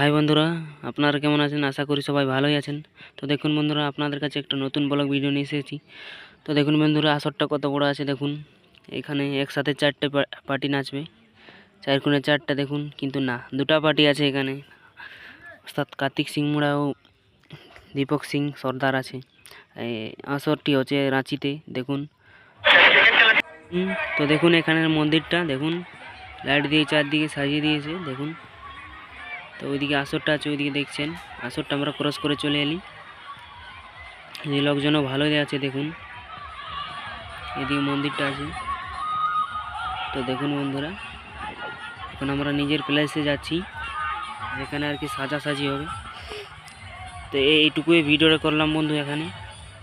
High বন্ধুরা, আপনারা কেমন আছেন? আশা করি সবাই ভালোই আছেন। তো দেখুন বন্ধুরা, আপনাদের কাছে একটা নতুন ব্লগ ভিডিও নিয়ে এসেছি। তো দেখুন বন্ধুরা, আসরটা কত বড় আছে দেখুন। এখানে একসাথে চারটে পার্টি নাচবে। চার কোণে চারটা দেখুন, কিন্তু না, দুটা পার্টি আছে এখানে। অর্থাৎ কার্তিক সিং মুড়া ও দীপক সিং সর্দার আছে। আসরটি হচ্ছে রাঁচিতে, দেখুন। তো দেখুন এখানের মন্দিরটা, দেখুন। লাইট দিয়ে চারদিকে সাজিয়ে দিয়েছে, দেখুন। তো ওইদিকে আসরটা আছে, ওইদিকে দেখছেন। আসরটা আমরা ক্রস করে চলে এলি। লোকজনও ভালোই আছে, দেখুন। এদিকে মন্দিরটা আছে। তো দেখুন বন্ধুরা, এখন আমরা নিজের প্লেসে যাচ্ছি। যেখানে আর কি সাজাসাজি হবে। তো এই- এইটুকুই ভিডিওটা করলাম বন্ধু এখানে।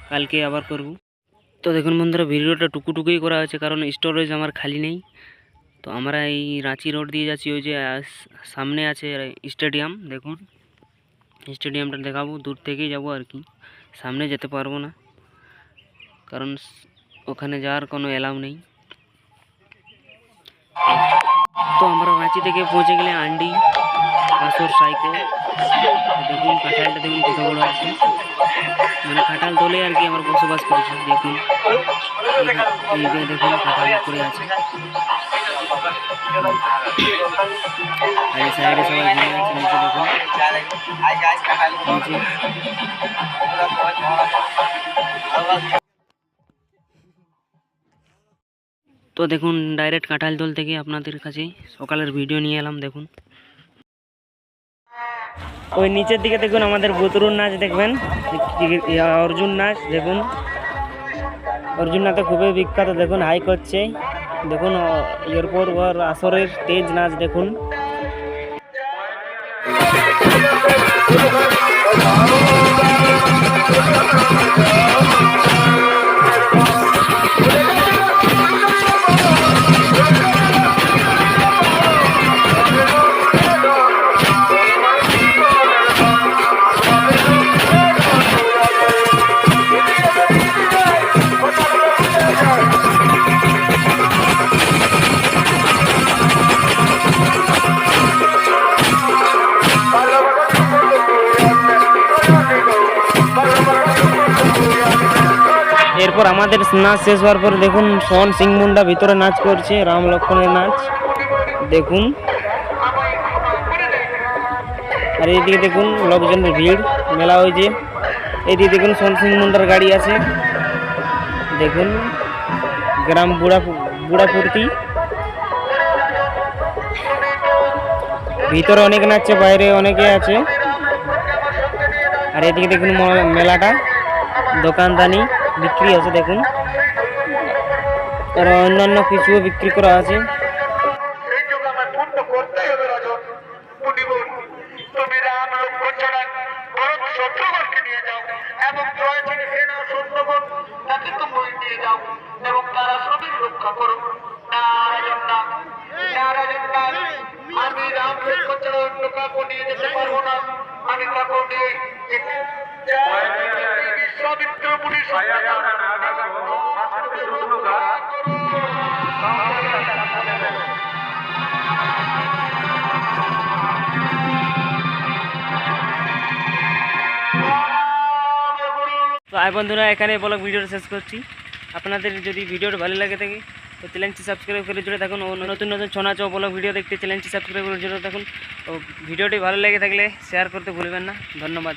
কালকে আবার করব। তো দেখুন বন্ধুরা ভিডিওটা টুকুটুকুই করা হয়েছে, কারণ স্টোরেজ আমার খালি নেই। তো আমরা এই রাঁচি রোড দিয়ে যাচ্ছি ওই যে আস- সামনে আছে স্টেডিয়াম দেখুন স্টেডিয়ামটা দেখাবো দূর থেকেই যাব আর কি সামনে যেতে পারব না কারণ স- ওখানে যাওয়ার কোনো অ্যালাউ নেই তো আমরা রাঁচি থেকে পৌঁছে গেলে আন্ডি আসর সাইকো দেখুন কাঁঠালটা দেখুন কত বড় আছে মানে কাঁঠাল তোলে আর কি আমরা বসবাস করেছি দেখুন এই যে দেখুন কাঁঠাল করে আছে আর সাইডে সবাই ঘুরে আছে নিচে দেখুন তো দেখুন ডাইরেক্ট কাঁঠাল দোল থেকে আপনাদের কাছে সকালের ভিডিও নিয়ে এলাম, দেখুন। ওই নিচের দিকে দেখুন, আমাদের বুতরুর নাচ দেখবেন। অর্জুন নাচ, দেখুন। অর্জুন নাচ খুবই বিখ্যাত, দেখুন হাই করছে। দেখুন এরপর ওর আসরের তেজ নাচ দেখুন। এরপর আমাদের নাচ শেষ হওয়ার পর দেখুন সোহন সিং মুন্ডা ভিতরে নাচ করছে, রাম লক্ষ্মণের নাচ। দেখুন। আর এইদিকে দেখুন লোকজনের ভিড়, মেলা হয়েছে। এইদিকে দেখুন সোহন সিং মুন্ডার গাড়ি আছে। দেখুন, গ্রাম বুড়া বুড়াপুরতি ভিতরে অনেক নাচছে, বাইরে অনেকে আছে। আর এদিকে দেখুন মেলাটা, দোকানদানি। বিক্রি আছে দেখুন। আর অন্যান্য কিছুও বিক্রি করা আছে। এবং তারা শ্রমিক রক্ষা আমি ছাড়া অন্য কাউকে নিয়ে যেতে পারব না। আমি কাউকে নিয়ে মুনি তো আই বন্ধুরা এখানে ব্লগ ভিডিওটা শেষ করছি। আপনাদের যদি ভিডিওটা ভালো লাগে থাকে তো চ্যানেলটি সাবস্ক্রাইব করে জুড়ে থাকুন ও নতুন নতুন ছোনা চৌ ব্লগ ভিডিও দেখতে চ্যানেলটি সাবস্ক্রাইব করে জুড়ে থাকুন। ও ভিডিওটি ভালো লেগে থাকলে শেয়ার করতে ভুলবেন না। ধন্যবাদ।